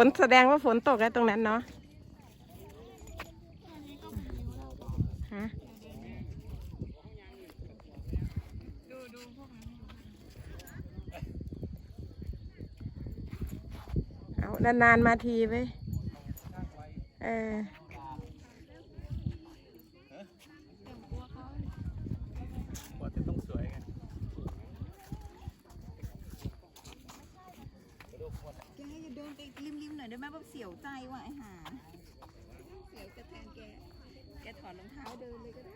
ฝนแสดงว่าฝนตกแล้วตรงนั้นเนาะฮะเอานานๆมาทีไปเออ กว่าจะต้องสวยไง แกอย่าเดินไปริ มๆหน่อยได้ไหมว่าเสียวใจว่ะไอ้ห่าเสียวจะแทนแก แกถอดรองเท้าเดินเลยก็ได้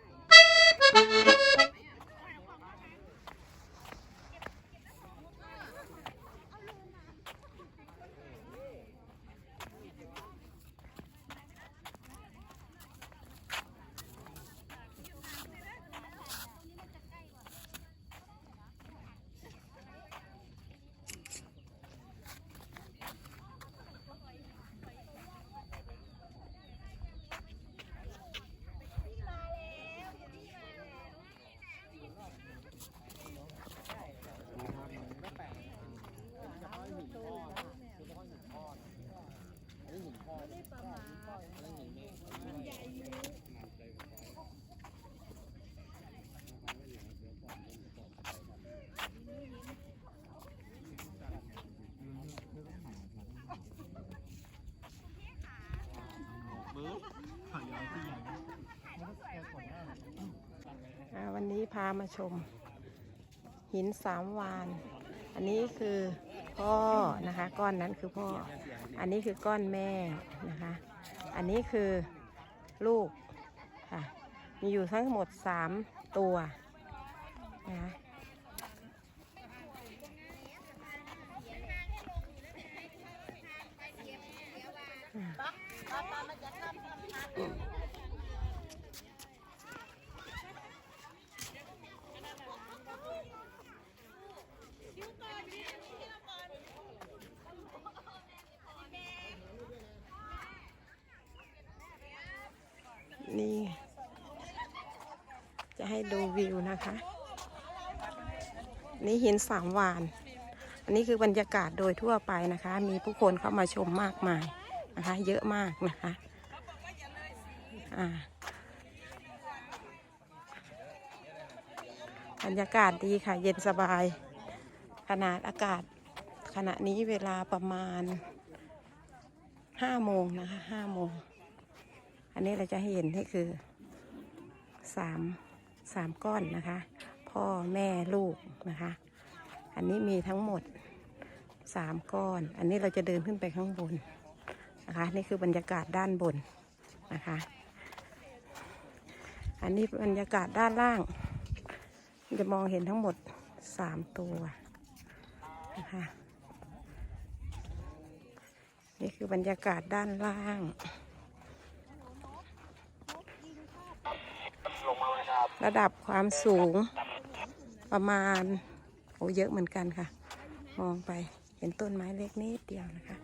พามาชม หินสามวาน อันนี้คือพ่อนะคะ ก้อนนั้นคือพ่อ อันนี้คือก้อนแม่นะคะ อันนี้คือลูกค่ะ มีอยู่ทั้งหมดสามตัวนะคะ นี่จะให้ดูวิวนะคะ นี่หินสามวาน อันนี้คือบรรยากาศโดยทั่วไปนะคะ มีผู้คนเข้ามาชมมากมายนะคะ เยอะมากนะคะอ่าบรรยากาศดีค่ะ เย็นสบาย ขนาดอากาศขณะนี้เวลาประมาณห้าโมงนะคะห้าโมง อันนี้เราจะเห็นนี่คือสามสามก้อนนะคะ พ่อแม่ลูกนะคะ อันนี้มีทั้งหมดสามก้อน อันนี้เราจะเดินขึ้นไปข้างบนนะคะ นี่คือบรรยากาศด้านบนนะคะ อันนี้บรรยากาศด้านล่าง จะมองเห็นทั้งหมดสามตัวนะคะนี่คือบรรยากาศด้านล่าง ระดับความสูงประมาณ โอ้เยอะเหมือนกันค่ะ มองไปเห็นต้นไม้เล็กนิดเดียวนะคะ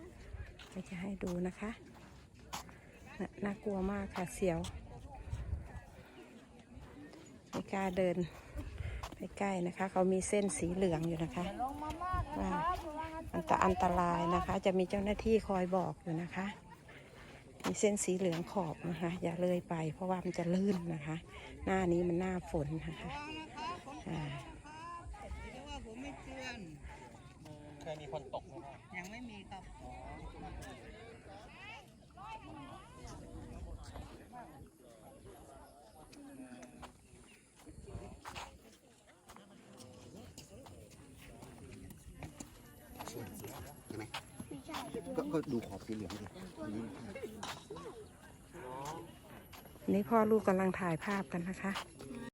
เราจะให้ดูนะคะนน่ากลัวมากค่ะเสียวไม่กล้าเดินไปใกล้นะคะ เขามีเส้นสีเหลืองอยู่นะคะว่ามันจะอันตรายนะคะ จะมีเจ้าหน้าที่คอยบอกอยู่นะคะ มีเส้นสีเหลืองขอบนะคะ อย่าเลยไป เพราะว่ามันจะลื่นนะคะ หน้านี้มันหน้าฝนนะคะอ่าเคยมีคนตกไหมครับยังไม่มีครับก็ก็ดูขอบสีเหลืองดิอันนี้อัน นี่พ่อลูกกำลังถ่ายภาพกันนะคะ